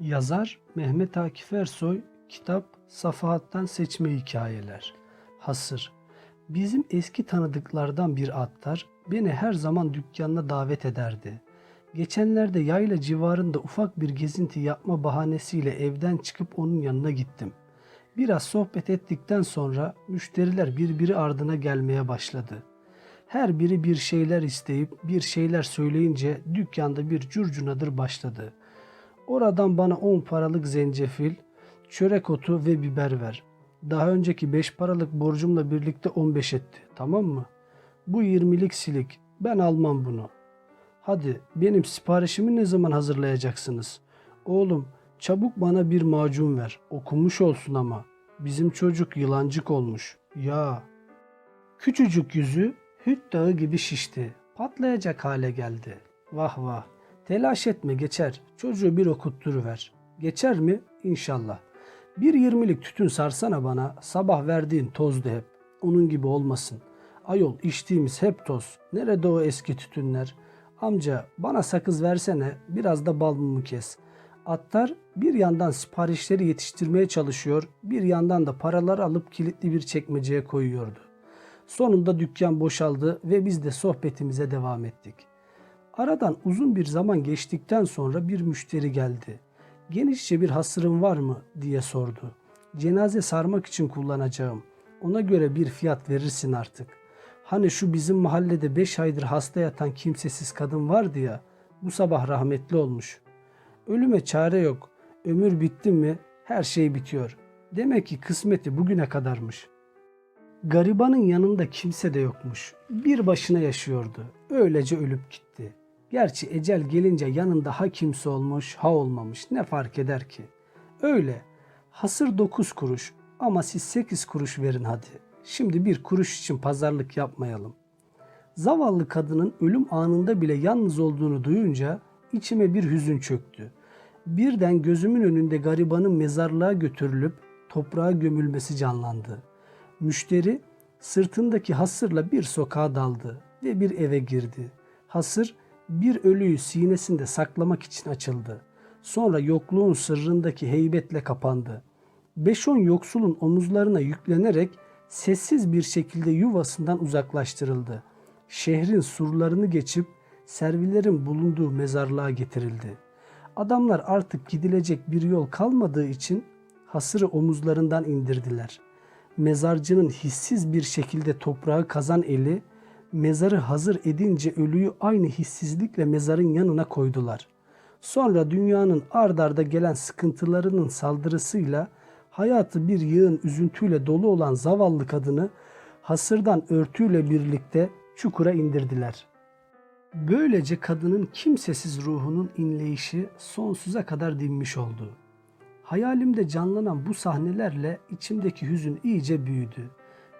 Yazar Mehmet Akif Ersoy, kitap Safahattan Seçme Hikayeler. Hasır. Bizim eski tanıdıklardan bir attar beni her zaman dükkanına davet ederdi. Geçenlerde yayla civarında ufak bir gezinti yapma bahanesiyle evden çıkıp onun yanına gittim. Biraz sohbet ettikten sonra müşteriler birbiri ardına gelmeye başladı. Her biri bir şeyler isteyip bir şeyler söyleyince dükkanda bir curcunadır başladı. Oradan bana 10 paralık zencefil, çörek otu ve biber ver. Daha önceki 5 paralık borcumla birlikte 15 etti. Tamam mı? Bu 20'lik silik. Ben almam bunu. Hadi benim siparişimi ne zaman hazırlayacaksınız? Oğlum çabuk bana bir macun ver. Okumuş olsun ama. Bizim çocuk yılancık olmuş. Ya. Küçücük yüzü hüt dağı gibi şişti. Patlayacak hale geldi. Vah vah. Telaş etme geçer. Çocuğu bir okutturuver. Geçer mi? İnşallah. Bir yirmilik tütün sarsana bana. Sabah verdiğin tozdu hep. Onun gibi olmasın. Ayol içtiğimiz hep toz. Nerede o eski tütünler? Amca bana sakız versene. Biraz da bal mumu kes. Attar bir yandan siparişleri yetiştirmeye çalışıyor, bir yandan da paraları alıp kilitli bir çekmeceye koyuyordu. Sonunda dükkan boşaldı ve biz de sohbetimize devam ettik. Aradan uzun bir zaman geçtikten sonra bir müşteri geldi. Genişçe bir hasırın var mı diye sordu. Cenaze sarmak için kullanacağım. Ona göre bir fiyat verirsin artık. Hani şu bizim mahallede beş aydır hasta yatan kimsesiz kadın vardı ya, bu sabah rahmetli olmuş. Ölüme çare yok. Ömür bitti mi her şey bitiyor. Demek ki kısmeti bugüne kadarmış. Garibanın yanında kimse de yokmuş. Bir başına yaşıyordu. Öylece ölüp gitti. Gerçi ecel gelince yanında ha kimse olmuş ha olmamış ne fark eder ki? Öyle. Hasır 9 kuruş ama siz 8 kuruş verin hadi. Şimdi bir kuruş için pazarlık yapmayalım. Zavallı kadının ölüm anında bile yalnız olduğunu duyunca içime bir hüzün çöktü. Birden gözümün önünde garibanın mezarlığa götürülüp toprağa gömülmesi canlandı. Müşteri sırtındaki hasırla bir sokağa daldı ve bir eve girdi. Hasır bir ölüyü sinesinde saklamak için açıldı. Sonra yokluğun sırrındaki heybetle kapandı. Beş on yoksulun omuzlarına yüklenerek sessiz bir şekilde yuvasından uzaklaştırıldı. Şehrin surlarını geçip servilerin bulunduğu mezarlığa getirildi. Adamlar artık gidilecek bir yol kalmadığı için hasırı omuzlarından indirdiler. Mezarcının hissiz bir şekilde toprağı kazan eli mezarı hazır edince ölüyü aynı hissizlikle mezarın yanına koydular. Sonra dünyanın ard arda gelen sıkıntılarının saldırısıyla hayatı bir yığın üzüntüyle dolu olan zavallı kadını hasırdan örtüyle birlikte çukura indirdiler. Böylece kadının kimsesiz ruhunun inleyişi sonsuza kadar dinmiş oldu. Hayalimde canlanan bu sahnelerle içimdeki hüzün iyice büyüdü.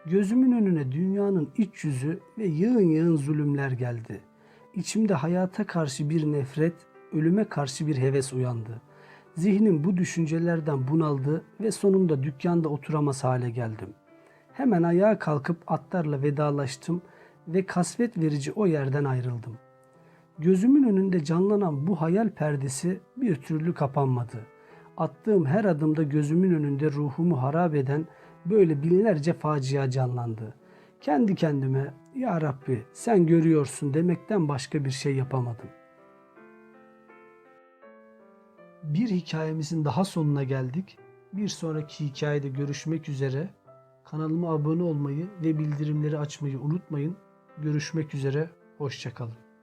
Gözümün önüne dünyanın iç yüzü ve yığın yığın zulümler geldi. İçimde hayata karşı bir nefret, ölüme karşı bir heves uyandı. Zihnim bu düşüncelerden bunaldı ve sonunda dükkanda oturamaz hale geldim. Hemen ayağa kalkıp atlarla vedalaştım ve kasvet verici o yerden ayrıldım. Gözümün önünde canlanan bu hayal perdesi bir türlü kapanmadı. Attığım her adımda gözümün önünde ruhumu harap eden böyle binlerce facia canlandı. Kendi kendime ya Rabbi sen görüyorsun demekten başka bir şey yapamadım. Bir hikayemizin daha sonuna geldik. Bir sonraki hikayede görüşmek üzere. Kanalıma abone olmayı ve bildirimleri açmayı unutmayın. Görüşmek üzere. Hoşçakalın.